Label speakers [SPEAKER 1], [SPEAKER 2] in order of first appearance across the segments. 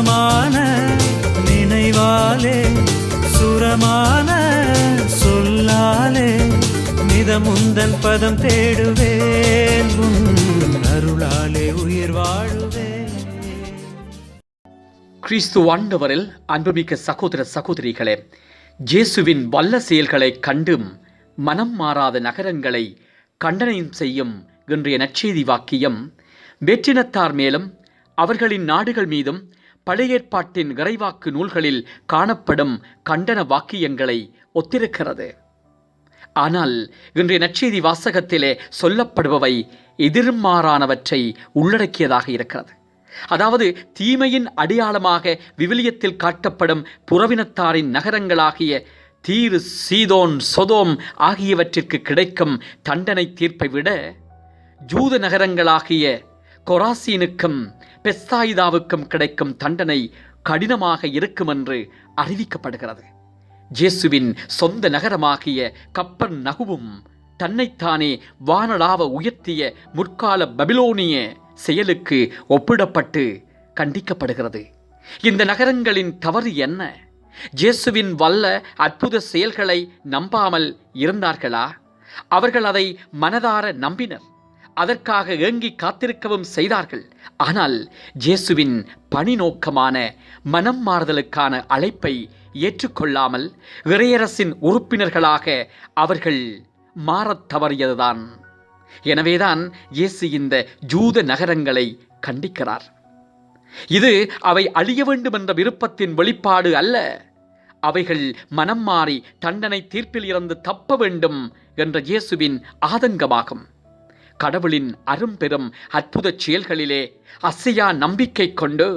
[SPEAKER 1] சுரமான நினைவாலே சுரமான சொல்லாலே மிதமுந்தன் பதம் தேடுவேன். அருளாலே உயிர் வாழுவேன்.
[SPEAKER 2] கிறிஸ்து ஆண்டவரில் அன்புமிக்க சகோதர சகோதரிகளே ஜேசுவின் வல்ல செயல்களை கண்டும் மனம் மாறாத நகரங்களை கண்டனம் செய்யும் இன்றைய நற்செய்தி வாக்கியம் வெற்றினத்தார் மேலும் அவர்களின் நாடுகள் மீதும் பழையேற்பாட்டின் இறைவாக்கு நூல்களில் காணப்படும் கண்டன வாக்கியங்களை ஒத்திருக்கிறது. ஆனால் இன்றைய நற்செய்தி வாசகத்திலே சொல்லப்படுபவை எதிர்மாறானவற்றை உள்ளடக்கியதாக இருக்கிறது. அதாவது தீமையின் அடையாளமாக விவிலியத்தில் காட்டப்படும் புறவினத்தாரின் நகரங்களாகிய தீர் சீதோன் சொதோம் ஆகியவற்றிற்கு கிடைக்கும் தண்டனை தீர்ப்பை விட ஜூத நகரங்களாகிய கொராசீனுக்கும் பெஸ்தாயிதாவுக்கும் கிடைக்கும் தண்டனை கடினமாக இருக்கும் என்று அறிவிக்கப்படுகிறது. ஜேசுவின் சொந்த நகரமாகிய கப்பர் நகுவும் தன்னைத்தானே வானலாவ உயர்த்திய முற்கால பபிலோனிய செயலுக்கு ஒப்பிடப்பட்டு கண்டிக்கப்படுகிறது. இந்த நகரங்களின் தவறு என்ன? ஜேசுவின் வல்ல அற்புத செயல்களை நம்பாமல் இருந்தார்களா? அவர்கள் அதை மனதார நம்பினர். அதற்காக ஏங்கி காத்திருக்கவும் செய்தார்கள். ஆனால் ஜேசுவின் பணி நோக்கமான மனம் மாறுதலுக்கான அழைப்பை ஏற்றுக்கொள்ளாமல் இறையரசின் உறுப்பினர்களாக அவர்கள் மாறத் தவறியதுதான். எனவேதான் இயேசு இந்த ஜூத நகரங்களை கண்டிக்கிறார். இது அவை அழிய வேண்டும் என்ற விருப்பத்தின் வெளிப்பாடு அல்ல. அவைகள் மனம் மாறி தண்டனை தீர்ப்பில் இருந்து தப்ப வேண்டும் என்ற இயேசுவின் ஆதங்கமாகும். கடவுளின் அரும்பெரும் அற்புதச் செயல்களிலே அசையா நம்பிக்கை கொண்டு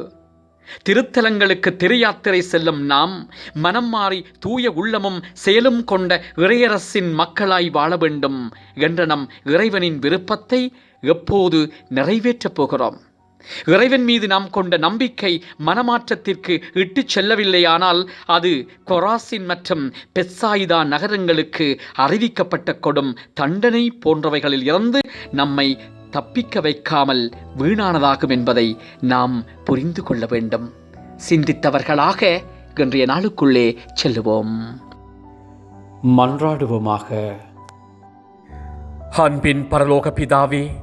[SPEAKER 2] திருத்தலங்களுக்கு திரையாத்திரை செல்லும் நாம் மனம் மாறி தூய உள்ளமும் செயலும் கொண்ட இறையரசின் மக்களாய் வாழ வேண்டும் என்ற நம் இறைவனின் விருப்பத்தை எப்போது நிறைவேற்றப் போகிறோம். இறைவன் மீது நாம் கொண்ட நம்பிக்கை மனமாற்றத்திற்கு இட்டுச் செல்லவில்லையானால் அது கொராசின் மற்றும் பெட்சாயிதா நகரங்களுக்கு அறிவிக்கப்பட்ட கொடும் தண்டனை போன்றவைகளில் இருந்து நம்மை தப்பிக்க வைக்காமல் வீணானதாகும் என்பதை நாம் புரிந்து கொள்ள வேண்டும். சிந்தித்தவர்களாக இன்றைய நாளுக்குள்ளே செல்லுவோம். மன்றாடுவோமாக. அன்பின் பரலோக பிதாவே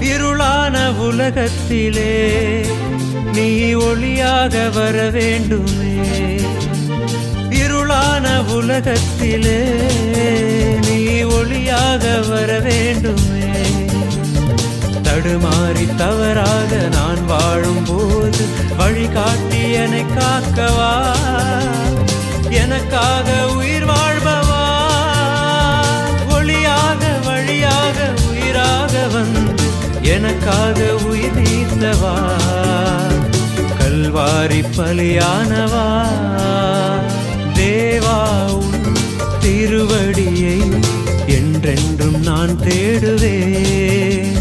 [SPEAKER 1] இருளான உலகத்திலே நீ ஒளியாக வர வேண்டுமே. இருளான உலகத்திலே நீ ஒளியாக வர வேண்டுமே. தடுமாறி தவறாக நான் வாழும்போது வழிகாட்டி என்னை காக்கவா? எனக்காக உயிர் வாழ உயிர் கல்வாரி பலியானவா? தேவா திருவடியை என்றென்றும் நான் தேடுவேன்.